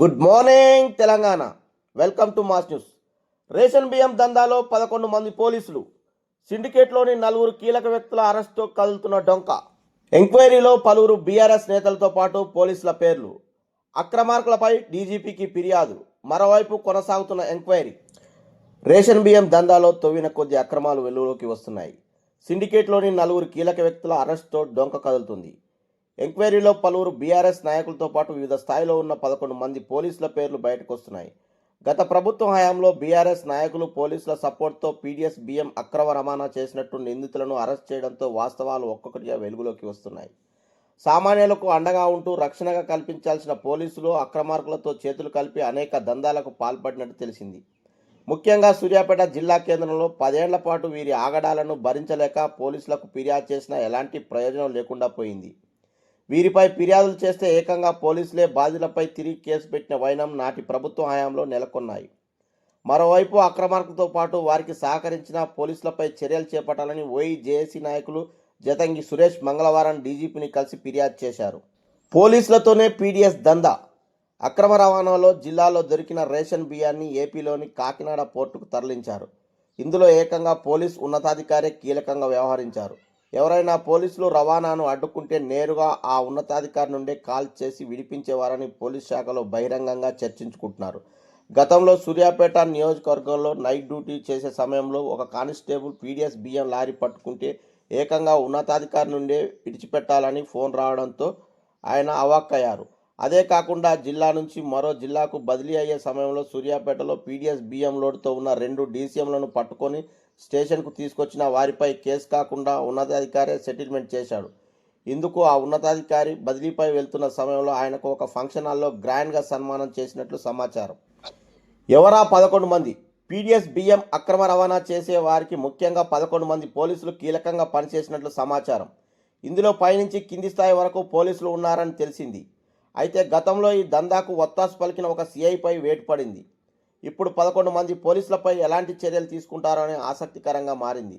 Good morning Telangana. Welcome to mass news. Ration బియ్యం దందాలో పదకొండు మంది పోలీసులు. సిండికేట్లోని నలుగురు కీలక వ్యక్తుల అరెస్టుతో కదులుతున్న డొంక. ఎంక్వైరీలో పలువురు బీఆర్ఎస్ నేతలతో పాటు పోలీసుల పేర్లు. అక్రమార్కులపై డీజీపీకి ఫిర్యాదు. మరోవైపు కొనసాగుతున్న ఎంక్వైరీ. రేషన్ బియ్యం దందాలో తవ్విన కొద్ది అక్రమాలు వెలుగులోకి వస్తున్నాయి. సిండికేట్లోని నలుగురు కీలక వ్యక్తుల అరెస్టుతో డొంక కదులుతుంది. ఎంక్వైరీలో పలువురు బీఆర్ఎస్ నాయకులతో పాటు వివిధ స్థాయిలో ఉన్న పదకొండు మంది పోలీసుల పేర్లు బయటకు వస్తున్నాయి. గత ప్రభుత్వం హయాంలో బీఆర్ఎస్ నాయకులు పోలీసుల సపోర్ట్తో పీడీఎస్ బియ్యం అక్రమ రవాణా చేసినట్టు నిందితులను అరెస్ట్ చేయడంతో వాస్తవాలు ఒక్కొక్కటిగా వెలుగులోకి వస్తున్నాయి. సామాన్యులకు అండగా ఉంటూ రక్షణగా కల్పించాల్సిన పోలీసులు అక్రమార్కులతో చేతులు కలిపి అనేక దందాలకు పాల్పడినట్టు తెలిసింది. ముఖ్యంగా సూర్యాపేట జిల్లా కేంద్రంలో పదేళ్ళ పాటు వీరి ఆగడాలను భరించలేక పోలీసులకు ఫిర్యాదు చేసినా ఎలాంటి ప్రయోజనం లేకుండా పోయింది. వీరిపై ఫిర్యాదులు చేస్తే ఏకంగా పోలీసులే బాధితులపై తిరిగి కేసు పెట్టిన వైనం నాటి ప్రభుత్వ హయాంలో నెలకొన్నాయి. మరోవైపు అక్రమార్కులతో పాటు వారికి సహకరించిన పోలీసులపై చర్యలు చేపట్టాలని ఓయి జేఏసీ నాయకులు జతంగి సురేష్ మంగళవారం డీజీపీని కలిసి ఫిర్యాదు చేశారు. పోలీసులతోనే పీడీఎస్ దందా. అక్రమ రవాణాలో జిల్లాలో దొరికిన రేషన్ బియ్యాన్ని ఏపీలోని కాకినాడ పోర్టుకు తరలించారు. ఇందులో ఏకంగా పోలీస్ ఉన్నతాధికారి కీలకంగా వ్యవహరించారు. ఎవరైనా పోలీసులు రవాణాను అడ్డుకుంటే నేరుగా ఆ ఉన్నతాధికారి నుండే కాల్ చేసి విడిపించేవారని పోలీస్ శాఖలో బహిరంగంగా చర్చించుకుంటున్నారు. గతంలో సూర్యాపేట నియోజకవర్గంలో నైట్ డ్యూటీ చేసే సమయంలో ఒక కానిస్టేబుల్ పీడిఎస్ బియ్యం లారీ పట్టుకుంటే ఏకంగా ఉన్నతాధికారి నుండే విడిచిపెట్టాలని ఫోన్ రావడంతో ఆయన అవాక్కయ్యారు. అదే కాకుండా జిల్లా నుంచి మరో జిల్లాకు బదిలీ అయ్యే సమయంలో సూర్యాపేటలో పీడిఎస్ బియ్యం లోడ్తో ఉన్న రెండు డీసీఎంలను పట్టుకొని స్టేషన్కు తీసుకొచ్చిన వారిపై కేసు కాకుండా ఉన్నతాధికారి సెటిల్మెంట్ చేశాడు. ఇందుకు ఆ ఉన్నతాధికారి బదిలీపై వెళ్తున్న సమయంలో ఆయనకు ఒక ఫంక్షన్ హాల్లో గ్రాండ్గా సన్మానం చేసినట్లు సమాచారం. ఎవరా పదకొండు మంది? పీడిఎస్ బియ్యం అక్రమ రవాణా చేసే వారికి ముఖ్యంగా పదకొండు మంది పోలీసులు కీలకంగా పనిచేసినట్లు సమాచారం. ఇందులో పైనుంచి కింది స్థాయి వరకు పోలీసులు ఉన్నారని తెలిసింది. అయితే గతంలో ఈ దందాకు ఒత్తాసు పలికిన ఒక సిఐపై వేటు పడింది. ఇప్పుడు పదకొండు మంది పోలీసులపై ఎలాంటి చర్యలు తీసుకుంటారో ఆసక్తికరంగా మారింది.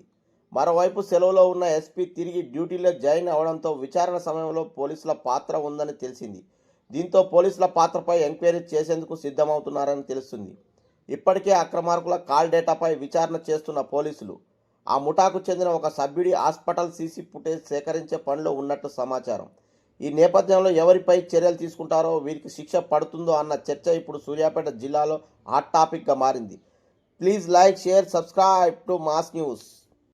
మరోవైపు సెలవులో ఉన్న ఎస్పీ తిరిగి డ్యూటీలో జాయిన్ అవడంతో విచారణ సమయంలో పోలీసుల పాత్ర ఉందని తెలిసింది. దీంతో పోలీసుల పాత్రపై ఎంక్వైరీ చేసేందుకు సిద్ధమవుతున్నారని తెలుస్తుంది. ఇప్పటికే అక్రమార్కుల కాల్ డేటాపై విచారణ చేస్తున్న పోలీసులు ఆ ముఠాకు చెందిన ఒక సభ్యుడి హాస్పిటల్ సీసీ ఫుటేజ్ సేకరించే పనిలో ఉన్నట్టు సమాచారం. ఈ నేపథ్యంలో ఎవరిపై చర్యలు తీసుకుంటారో వీరికి శిక్ష పడుతుందో అన్న చర్చ ఇప్పుడు సూర్యాపేట జిల్లాలో హాట్ టాపిక్గా మారింది. Please like share subscribe to mass news.